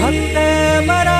फक्त मराठी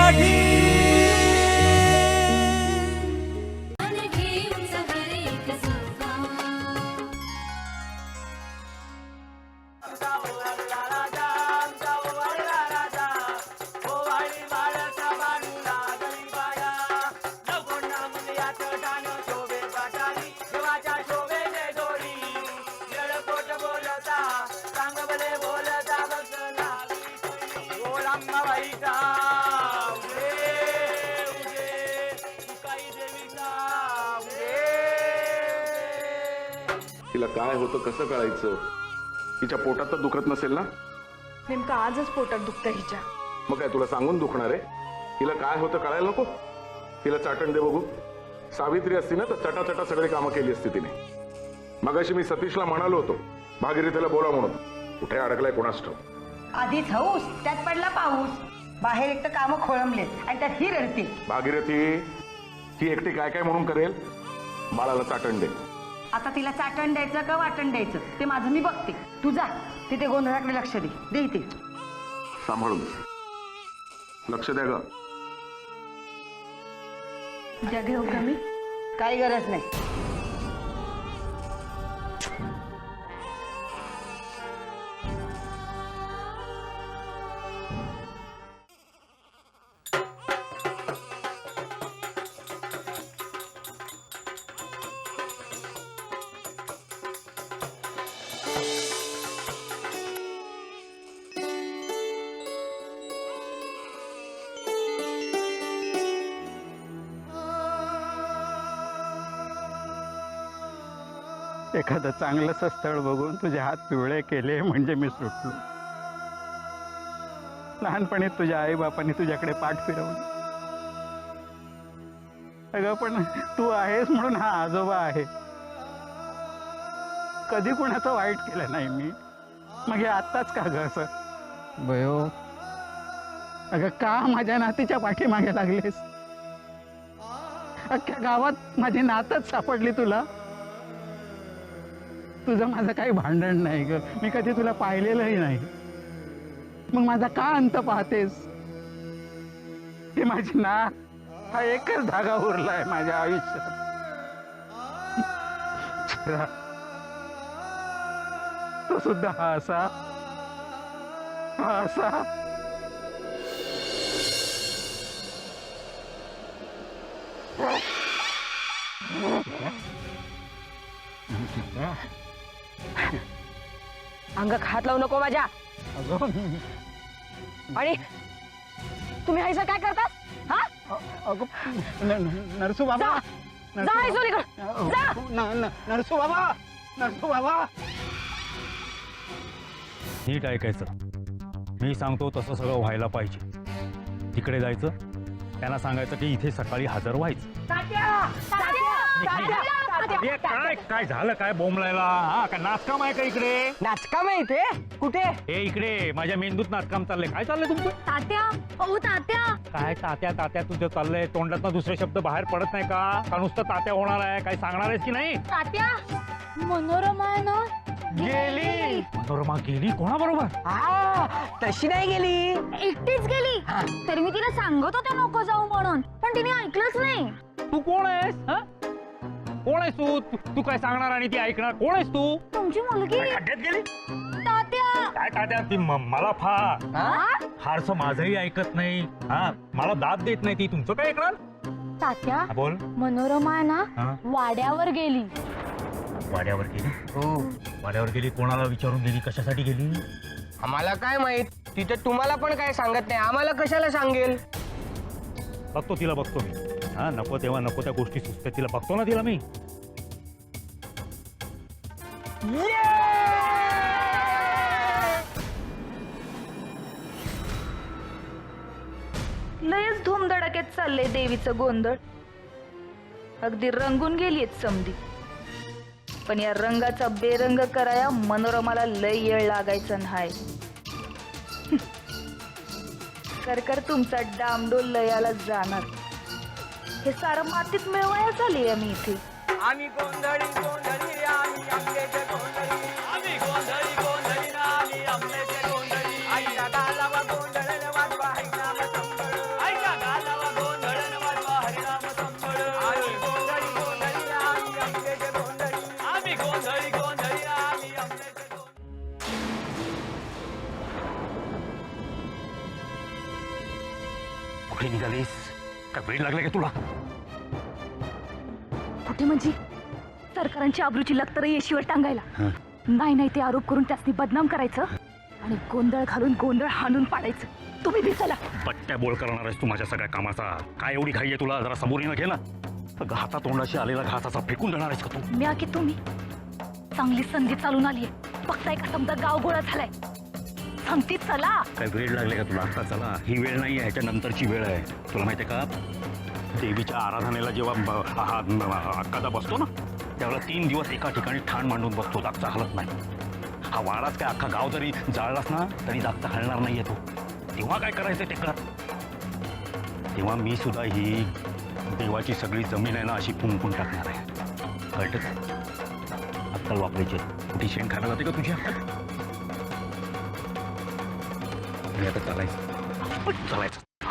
तिला काय होतं कसं कळायचं तिच्या पोटात तर दुखत नसेल ना? नेमकं आजच पोटात दुखतं हिच्या. मग काय तुला सांगून दुखणार आहे? तिला काय होतं कळायला नको? तिला चाटण दे बघू. सावित्री असती ना तर चटाचटा सगळी कामं केली असती तिने. मगाशी मी सतीशला म्हणालो होतो भागीरथीला बोला म्हणून. कुठे अडकलाय कोणास ठाऊक? आधीच हऊस त्यात पडला पाऊस. बाहेर एक तर कामं खोळंबले आणि त्यात ही रडते भागीरथी ती एकटी काय काय म्हणून करेल? बाळाला चाटण दे. आता तिला चाटण द्यायचं का वाटण द्यायचं? ते माझं मी बघते. तू जा. तिथे गोंधळाकडे लक्ष दे. दे इथे. सांभाळून. लक्ष द्या ग. उद्या घेऊ का मी? काही गरज नाही. एखादं चांगलंच स्थळ बघून तुझे हात पिवळे केले म्हणजे मी सुटलो. लहानपणी तुझ्या आई बापाने तुझ्याकडे पाठ फिरवली. अगं पण तू आहेस म्हणून हा आजोबा आहे. कधी कुणाचं वाईट केलं नाही मी. मग हे आत्ताच का ग असं? बयो. अगं का माझ्या नातीच्या पाठीमागे लागलेस? अख्ख्या गावात माझी नातच सापडली तुला. तुझं माझं काही भांडण नाही ग. मी कधी तुला पाहिलेलंही नाही. मग माझा का अंत पाहतेस? हे माझी ना हा एकच धागा उरलाय माझ्या आयुष्यात. तो सुद्धा हा असा. हा असा. अंग हात लावू नको माझ्या. अगं आणि तुम्ही हायसर काय करतात हा? अगं न- न- नरसू बाबा. जा. नरसू जा बाबा. ऐसोलीकडं. जा. न- न- नरसू बाबा. नरसू बाबा. नीट ऐकायचं. मी सांगतो तसं सगळं व्हायला पाहिजे. तिकडे जायचं त्यांना सांगायचं की इथे सकाळी हजर व्हायचं. काय काय झालं? काय बोंबलायला? हा नाचकाम आहे का इकडे? नाचका माहिती कुठे? हे इकडे. माझ्या मेंदूत नाचकाम चाललंय. काय चाललंय तुमचं? तात्या. तात्या. काय तात्या तात्या तुझं चाललंय? तोंडात दुसरे शब्द बाहेर पडत नाही का? का नुसतं तात्या होणार आहे? काय सांगणार आहेस की नाही? तात्या मनोरमा आहे ना? गेली. मनोरमा गेली? कोणाबरोबर? हा तशी नाही गेली. एकटीच गेली. तरी मी तिला सांगत होते नको जाऊ म्हणून. पण तिने ऐकलंच नाही. तू कोण आहेस? हा? कोण आहेस तू? तू- काय सांगणार आणि ती ऐकणार? कोण आहेस तू? तुमची मुलगी. खड्ड्यात गेली? तात्या. काय तात्या? ती म- मला फा हा? फारसं माझंही ऐकत नाही. हा मला दाद देत नाही ती. तुमचं काय ऐकणार? तात्या हा, बोल. मनोरमा आहे ना हा. वाड्यावर गेली. वाड्यावर गेली? हो. वाड्यावर गेली कोणाला विचारून गेली? कशासाठी गेली? आम्हाला काय माहीत? तिथे तुम्हाला पण काय सांगत नाही. आम्हाला कशाला सांगेल? बघतो तिला बघतो मी. हा नको तेव्हा नको त्या गोष्टी सुचतात. तिला बघतो ना तिला मी. लयच धूमधडाक्यात चाललंय देवीचं गोंधळ. अगदी रंगून गेलीयत समधी. पण या रंगाचा बेरंग कराया मनोरमाला लय येळ लागायचा नाही. कर कर तुमचा डामडोल लयाला जाणार. हे सारं मातीत मिळवाया झाली आम्ही इथे. आम्ही गोंधळी गोंधळी आम्ही आम्ही गोंधळी गोंधळी आम्ही कुठे निघालीस? काय वेळ लागला का तुला? कुठे म्हणजे? सरकारांची आबरूची लक्तर येशीवर टांगायला. नाही नाही ते आरोप करून त्यासनी बदनाम करायचं आणि गोंधळ घालून गोंधळ हाणून पाडायचं. तुम्ही बी चला. पट्ट्या बोल करणार आहेस तू माझ्या सगळ्या कामाचा. काय एवढी घाई आहे तुला? जरा समोरीनं घे ना. अगं, हातातोंडाशी आलेला घासाचा फेकून देणार आहेस का तू? म्या की तुम्ही? चांगली संधी चालून आलीये. बघताय का समजा गाव गोळा झालाय. सांगते चला. काय वेळ लागले का तुला? आता चला. ही वेळ नाही आहे ह्याच्या नंतरची वेळ आहे. तुला माहिती आहे का? देवीच्या आराधनेला जेव्हा ब- हा हा अक्कादा बसतो ना त्यावेळेला तीन दिवस एका ठिकाणी ठाण मांडून बसतो जागचा हलत नाही. हा वाडाच काय अख्खा गाव जरी जाळलास ना तरी जागचा हलणार नाही तो. तेव्हा काय करायचं ते कर तेव्हा मी सुद्धा ही देवाची सगळी जमीन आहे ना अशी फुंकून टाकणार आहे. कळतं का अक्कल वापरायची. कुठे शेण खायला जाते का तुझी? अक्कल मी आता चालायचं चालायचं